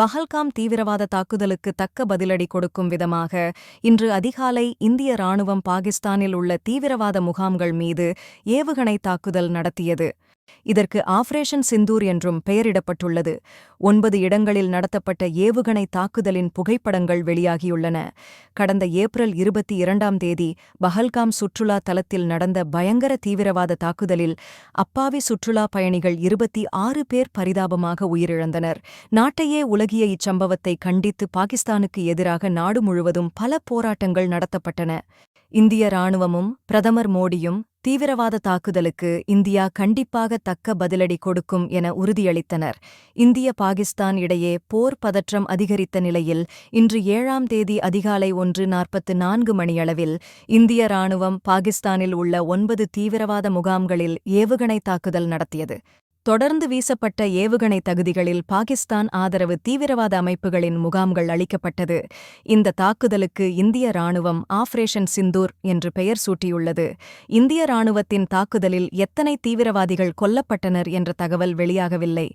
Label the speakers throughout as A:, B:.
A: பஹல்காம் தீவிரவாத தாக்குதலுக்கு தக்க பதிலடி கொடுக்கும் விதமாக இன்று அதிகாலை இந்திய ராணுவம் பாகிஸ்தானில் உள்ள தீவிரவாத முகாம்கள் மீது ஏவுகணை தாக்குதல் நடத்தியது. இதற்கு ஆபரேஷன் சிந்தூர் என்றும் பெயரிடப்பட்டுள்ளது. ஒன்பது இடங்களில் நடத்தப்பட்ட ஏவுகணை தாக்குதலின் புகைப்படங்கள் வெளியாகியுள்ளன. கடந்த ஏப்ரல் இருபத்தி இரண்டாம் தேதி பஹல்காம் சுற்றுலா தலத்தில் நடந்த பயங்கர தீவிரவாத தாக்குதலில் அப்பாவி சுற்றுலா பயணிகள் இருபத்தி ஆறு பேர் பரிதாபமாக உயிரிழந்தனர். நாட்டையே உலகிய இச்சம்பவத்தை கண்டித்து பாகிஸ்தானுக்கு எதிராக நாடு முழுவதும் பல போராட்டங்கள் நடத்தப்பட்டன. இந்திய ராணுவமும் பிரதமர் மோடியும் தீவிரவாத தாக்குதலுக்கு இந்தியா கண்டிப்பாக தக்க பதிலடி கொடுக்கும் என உறுதியளித்தனர். இந்திய பாகிஸ்தான் இடையே போர் பதற்றம் அதிகரித்த நிலையில் இன்று ஏழாம் தேதி அதிகாலை ஒன்று நாற்பத்து நான்கு மணியளவில் இந்திய ராணுவம் பாகிஸ்தானில் உள்ள ஒன்பது தீவிரவாத முகாம்களில் ஏவுகணை தாக்குதல் நடத்தியது. தொடர்ந்து வீசப்பட்ட ஏவுகணை தகுதிகளில் பாகிஸ்தான் ஆதரவு தீவிரவாத அமைப்புகளின் முகாம்கள் அளிக்கப்பட்டது. இந்த தாக்குதலுக்கு இந்திய ராணுவம் ஆபரேஷன் சிந்தூர் என்று பெயர் சூட்டியுள்ளது. இந்திய ராணுவத்தின் தாக்குதலில் எத்தனை தீவிரவாதிகள் கொல்லப்பட்டனர் என்ற தகவல் வெளியாகவில்லை.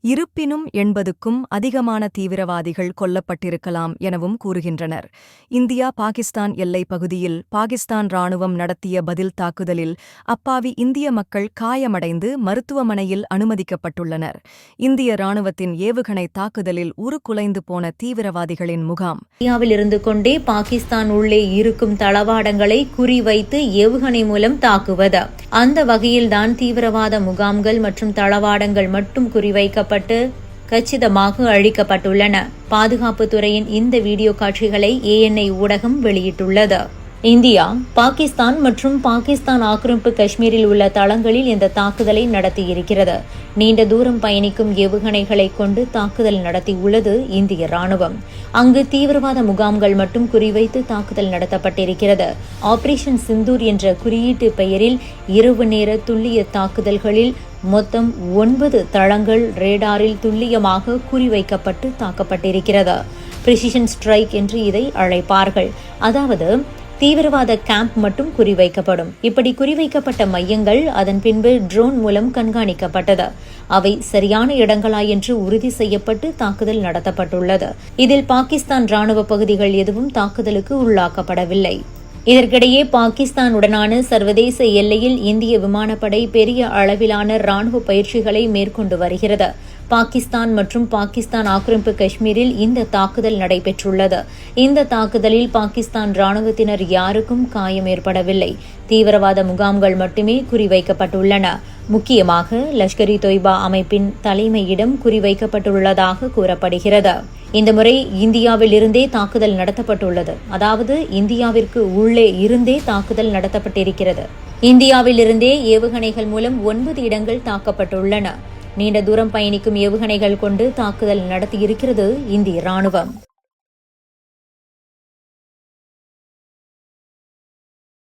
A: இருப்பினும் எண்பதுக்கும் அதிகமான தீவிரவாதிகள் கொல்லப்பட்டிருக்கலாம் எனவும் கூறுகின்றனர். இந்தியா பாகிஸ்தான் எல்லைப் பகுதியில் பாகிஸ்தான் ராணுவம் நடத்திய பதில் தாக்குதலில் அப்பாவி இந்திய மக்கள் காயமடைந்து மருத்துவமனையில் அனுமதிக்கப்பட்டுள்ளனர். இந்திய ராணுவத்தின் ஏவுகணை தாக்குதலில் உருக்குலைந்து போன தீவிரவாதிகளின் முகாம்.
B: இந்தியாவில் இருந்து கொண்டே பாகிஸ்தான் உள்ளே இருக்கும் தளவாடங்களை குறிவைத்து ஏவுகணை மூலம் தாக்குவது. அந்த வகையில்தான் தீவிரவாத முகாம்கள் மற்றும் தளவாடங்கள் மட்டும் குறிவைக்கப்பட்டு கச்சிதமாக அழிக்கப்பட்டுள்ளன. பாதுகாப்புத்துறையின் இந்த வீடியோ காட்சிகளை ஏஎன்ஐ ஊடகம் வெளியிட்டுள்ளது. இந்தியா பாகிஸ்தான் மற்றும் பாகிஸ்தான் ஆக்கிரமிப்பு காஷ்மீரில் உள்ள தளங்களில் இந்த தாக்குதலை நடத்தியிருக்கிறது. நீண்ட தூரம் பயணிக்கும் ஏவுகணைகளை கொண்டு தாக்குதல் நடத்தியுள்ளது இந்திய ராணுவம் அங்கு தீவிரவாத முகாம்கள் மட்டும் குறிவைத்து தாக்குதல் நடத்தப்பட்டிருக்கிறது. ஆபரேஷன் சிந்தூர் என்ற குறியீட்டு பெயரில் இரவு நேர துல்லிய தாக்குதல்களில் மொத்தம் ஒன்பது தளங்கள் ரேடாரில் துல்லியமாக குறிவைக்கப்பட்டு தாக்கப்பட்டிருக்கிறது. பிரிசிஷன் ஸ்ட்ரைக் என்று இதை அழைப்பார்கள். அதாவது தீவிரவாத கேம்ப் மட்டும் குறிவைக்கப்படும். இப்படி குறிவைக்கப்பட்ட மையங்கள் அதன் பின்பு ட்ரோன் மூலம் கண்காணிக்கப்பட்டது. அவை சரியான இடங்களா என்று உறுதி செய்யப்பட்டு தாக்குதல் நடத்தப்பட்டுள்ளது. இதில் பாகிஸ்தான் ராணுவ பகுதிகள் எதுவும் தாக்குதலுக்கு உள்ளாக்கப்படவில்லை. இதற்கிடையே பாகிஸ்தானுடனான சர்வதேச எல்லையில் இந்திய விமானப்படை பெரிய அளவிலான ராணுவ பயிற்சிகளை மேற்கொண்டு வருகிறது. பாகிஸ்தான் மற்றும் பாகிஸ்தான் ஆக்கிரமிப்பு காஷ்மீரில் இந்த தாக்குதல் நடைபெற்றுள்ளது. இந்த தாக்குதலில் பாகிஸ்தான் ராணுவத்தினர் யாருக்கும் காயம் ஏற்படவில்லை. தீவிரவாத முகாம்கள் மட்டுமே குறிவைக்கப்பட்டுள்ளன. முக்கியமாக லஷ்கர் இ தொய்பா அமைப்பின் தலைமையிடம் குறிவைக்கப்பட்டுள்ளதாக கூறப்படுகிறது. இந்த முறை இந்தியாவில் இருந்தே தாக்குதல் நடத்தப்பட்டுள்ளது. அதாவது இந்தியாவிற்கு உள்ளே இருந்தே தாக்குதல் நடத்தப்பட்டிருக்கிறது. இந்தியாவில் இருந்தே ஏவுகணைகள் மூலம் ஒன்பது இடங்கள் தாக்கப்பட்டுள்ளன. நீண்ட தூரம் பயணிக்கும் ஏவுகணைகள் கொண்டு தாக்குதல் நடத்தியிருக்கிறது இந்திய ராணுவம்.